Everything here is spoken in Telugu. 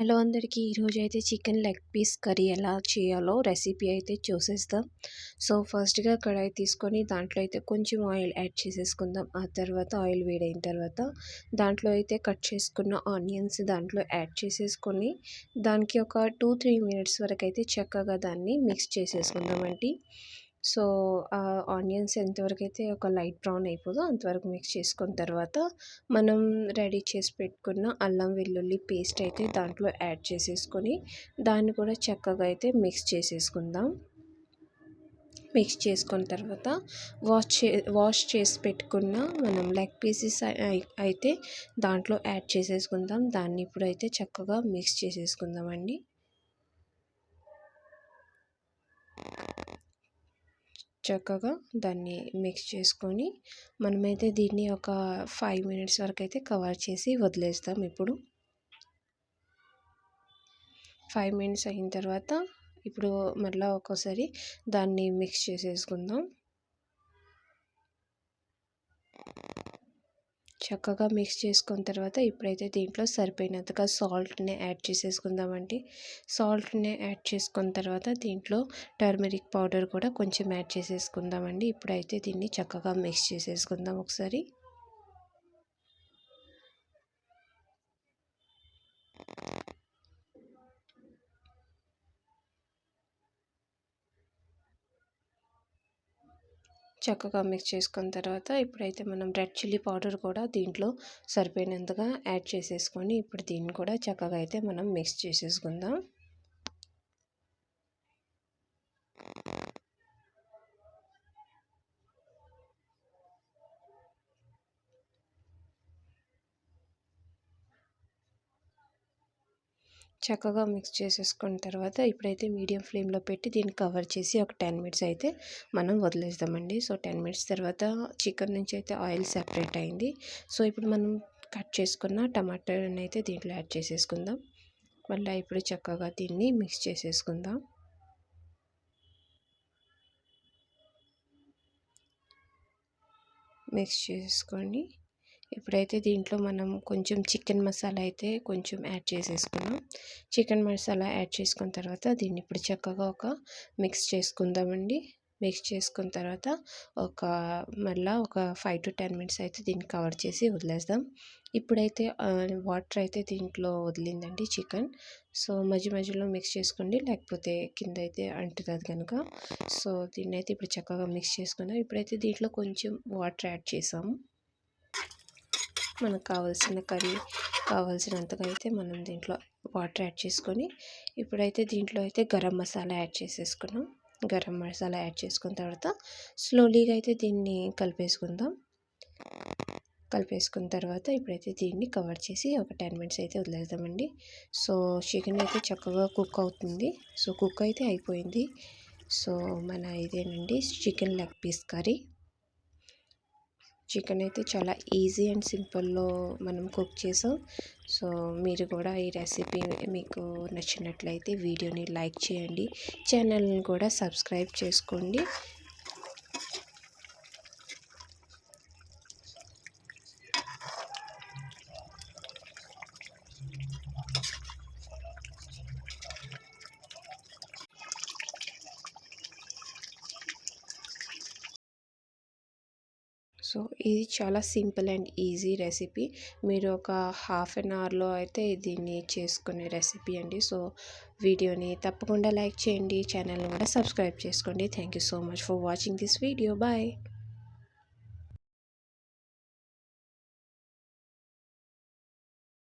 హలో అందరికీ ఈరోజు అయితే చికెన్ లెగ్ పీస్ కర్రీ ఎలా చేయాలో రెసిపీ అయితే చూసేస్తాం సో ఫస్ట్గా కడాయి తీసుకొని దాంట్లో అయితే కొంచెం ఆయిల్ యాడ్ చేసేసుకుందాం. ఆ తర్వాత ఆయిల్ వేడైన తర్వాత దాంట్లో అయితే కట్ చేసుకున్న ఆనియన్స్ దాంట్లో యాడ్ చేసేసుకొని దానికి ఒక టూ త్రీ మినిట్స్ వరకు అయితే చక్కగా దాన్ని మిక్స్ చేసేసుకుందామండి సో ఆనియన్స్ ఎంతవరకు అయితే ఒక లైట్ బ్రౌన్ అయిపోదో అంతవరకు మిక్స్ చేసుకున్న తర్వాత మనం రెడీ చేసి పెట్టుకున్న అల్లం వెల్లుల్లి పేస్ట్ అయితే దాంట్లో యాడ్ చేసేసుకొని దాన్ని కూడా చక్కగా అయితే మిక్స్ చేసేసుకుందాం. మిక్స్ చేసుకున్న తర్వాత వాష్ చే వాష్ చేసి పెట్టుకున్న మనం లెగ్ పీసెస్ అయితే దాంట్లో యాడ్ చేసేసుకుందాం. దాన్ని ఇప్పుడైతే చక్కగా మిక్స్ చేసేసుకుందామండి. చక్కగా దాన్ని మిక్స్ చేసుకొని మనమైతే దీన్ని ఒక ఫైవ్ మినిట్స్ వరకు అయితే కవర్ చేసి వదిలేస్తాం ఇప్పుడు. ఫైవ్ మినిట్స్ అయిన తర్వాత ఇప్పుడు మళ్ళీ ఒక్కోసారి దాన్ని మిక్స్ చేసేసుకుందాం. చక్కగా మిక్స్ చేసుకున్న తర్వాత ఇప్పుడైతే దీంట్లో సరిపోయినంతగా సాల్ట్ని యాడ్ చేసేసుకుందామండి. సాల్ట్ని యాడ్ చేసుకున్న తర్వాత దీంట్లో టర్మరిక్ పౌడర్ కూడా కొంచెం యాడ్ చేసేసుకుందామండి. ఇప్పుడైతే దీన్ని చక్కగా మిక్స్ చేసేసుకుందాం ఒకసారి. చక్కగా మిక్స్ చేసుకున్న తర్వాత ఇప్పుడైతే మనం రెడ్ చిల్లీ పౌడర్ కూడా దీంట్లో సరిపోయినంతగా యాడ్ చేసేసుకొని ఇప్పుడు దీన్ని కూడా చక్కగా అయితే మనం మిక్స్ చేసేసుకుందాం. చక్కగా మిక్స్ చేసేసుకున్న తర్వాత ఇప్పుడైతే మీడియం ఫ్లేమ్లో పెట్టి దీన్ని కవర్ చేసి ఒక టెన్ మినిట్స్ అయితే మనం వదిలేద్దామండి. సో టెన్ మినిట్స్ తర్వాత చికెన్ నుంచి అయితే ఆయిల్ సెపరేట్ అయింది. సో ఇప్పుడు మనం కట్ చేసుకున్న టమాటాని అయితే దీంట్లో యాడ్ చేసేసుకుందాం. మళ్ళీ ఇప్పుడు చక్కగా దీన్ని మిక్స్ చేసేసుకుందాం. మిక్స్ చేసుకొని ఇప్పుడైతే దీంట్లో మనం కొంచెం చికెన్ మసాలా అయితే కొంచెం యాడ్ చేసేసుకున్నాం. చికెన్ మసాలా యాడ్ చేసుకున్న తర్వాత దీన్ని ఇప్పుడు చక్కగా ఒక మిక్స్ చేసుకుందామండి. మిక్స్ చేసుకున్న తర్వాత ఒక మళ్ళీ ఒక ఫైవ్ టు టెన్ మినిట్స్ అయితే దీన్ని కవర్ చేసి వదిలేద్దాం. ఇప్పుడైతే వాటర్ అయితే దీంట్లో వదిలిందండి చికెన్. సో మధ్య మధ్యలో మిక్స్ చేసుకోండి లేకపోతే కింద అయితే అంటుతుంది కనుక సో దీన్ని అయితే ఇప్పుడు చక్కగా మిక్స్ చేసుకుందాం ఇప్పుడైతే దీంట్లో కొంచెం వాటర్ యాడ్ చేసాము. మనకు కావాల్సిన కర్రీ కావాల్సినంతగా అయితే మనం దీంట్లో వాటర్ యాడ్ చేసుకొని ఇప్పుడైతే దీంట్లో అయితే గరం మసాలా యాడ్ చేసేసుకున్నాం. గరం మసాలా యాడ్ చేసుకున్న తర్వాత స్లోలీగా అయితే దీన్ని కలిపేసుకుందాం. కలిపేసుకున్న తర్వాత ఇప్పుడైతే దీన్ని కవర్ చేసి ఒక టెన్ మినిట్స్ అయితే వదిలేద్దామండి. సో చికెన్ అయితే చక్కగా కుక్ అవుతుంది. సో కుక్ అయితే అయిపోయింది. సో మన ఇదేనండి chicken leg piece curry. Chicken అయితే చాలా ఈజీ అండ్ సింపుల్లో మనం కుక్ చేసాం. సో మీరు కూడా ఈ రెసిపీ మీకు నచ్చినట్లయితే వీడియోని లైక్ చేయండి. ఛానల్ని కూడా సబ్స్క్రైబ్ చేసుకోండి. సో ఇది చాలా సింపుల్ అండ్ ఈజీ రెసిపీ. మీరు ఒక హాఫ్ అన్ అవర్లో అయితే దీన్ని చేసుకునే రెసిపీ అండి. సో వీడియోని తప్పకుండా లైక్ చేయండి ఛానల్ని కూడా సబ్స్క్రైబ్ చేసుకోండి. Thank you so much for watching this video. Bye.